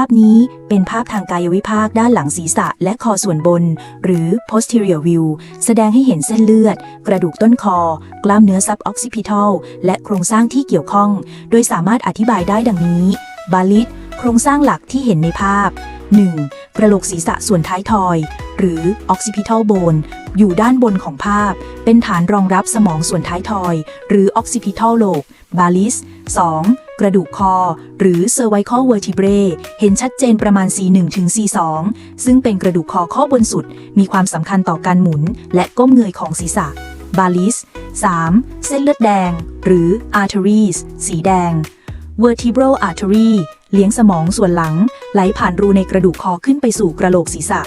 าพนี้เป็นภาพทางกายวิภาคด้านหลังศีรษะและคอส่วนบน หรือ posterior view แสดงให้เห็นเส้นเลือด กระดูกต้นคอ กล้ามเนื้อ suboccipital และโครงสร้างที่เกี่ยวข้อง โดยสามารถอธิบายได้ดังนี้ บาลิสโครงสร้างหลักที่เห็นในภาพ 1. กระโหลกศีรษะส่วนท้ายทอย หรือ occipital bone อยู่ด้านบนของภาพ เป็นฐานรองรับสมองส่วนท้ายทอย หรือ occipital lobe บาลิส 2. กระดูกคอ หรือ cervical vertebrae เห็นชัดเจนประมาณ C1 ถึง C2 ซึ่งเป็นกระดูกคอข้อบนสุด มีความสำคัญต่อการหมุน และก้มเงยของศีรษะ บาลิส 3. เส้นเลือดแดง หรือ arteries สีแดง vertebral artery เลี้ยงสมองส่วนหลัง ไหลผ่านรูในกระดูกคอขึ้นไปสู่กระโหลกศีรษะ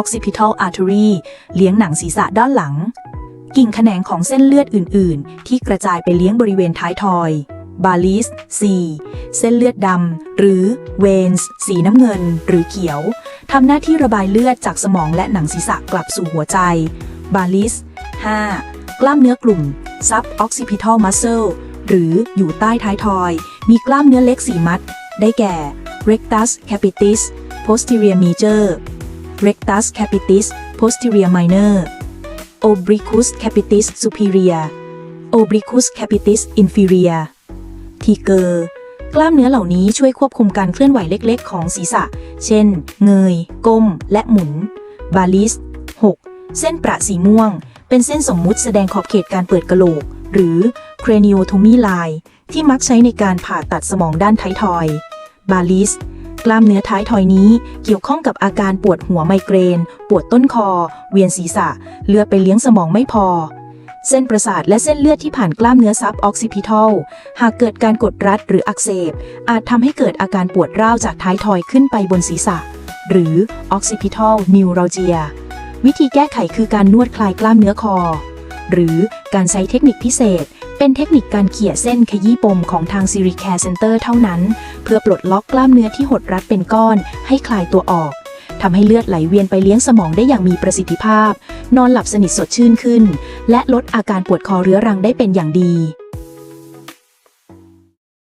occipital artery เลี้ยงหนังศีรษะด้านหลัง กิ่งแขนงของเส้นเลือดอื่น ๆ ที่กระจายไปเลี้ยงบริเวณท้ายทอย บาลิส 4. เส้นเลือดดำ หรือ veins สีน้ำเงิน หรือเขียว ทำหน้าที่ระบายเลือดจากสมองและหนังศีรษะกลับสู่หัวใจ บาลิส 5. กล้ามเนื้อกลุ่ม suboccipital muscle หรืออยู่ใต้ท้ายทอย มีกล้ามเนื้อเล็กสีมัด ได้แก่ rectus capitis posterior major rectus capitis posterior minor obliquus capitis superior obliquus capitis inferior ทีเกอร์กล้ามเนื้อเหล่านี้ช่วยควบคุมการเคลื่อนไหวเล็กๆ ของศีรษะ เช่น เงย ก้ม และหมุน บาลิส 6. เส้นประสีม่วง เป็นเส้นสมมุติแสดงขอบเขตการเปิดกะโหลก หรือ craniotomy line ที่มักใช้ในการผ่าตัดสมองด้านท้ายทอย บาลิส กล้ามเนื้อท้ายทอยนี้เกี่ยวข้องกับอาการปวดหัวไมเกรน ปวดต้นคอ เวียนศีรษะ เลือดไปเลี้ยงสมองไม่พอ เส้นประสาทและเส้นเลือดที่ผ่านกล้ามเนื้อซับออกซิพิทอลหากเกิดการกดรัดหรืออักเสบ อาจทำให้เกิดอาการปวดร้าวจากท้ายทอยขึ้นไปบนศีรษะ หรือ occipital neuralgia วิธีแก้ไขคือการนวดคลายกล้ามเนื้อคอ หรือการใช้เทคนิคพิเศษ เป็นเทคนิคการเขี่ยเส้นขยี้ปมของทาง s i r i Care Center เท่านั้น เพื่อปลดล็อกกล้ามเนื้อที่หดรัดเป็นก้อน ให้คลายตัวออก ทำให้เลือดไหลเวียนไปเลี้ยงสมองได้อย่างมีประสิทธิภาพ นอนหลับสนิทสดชื่นขึ้น และลดอาการปวดคอเรื้อรังได้เป็นอย่างดี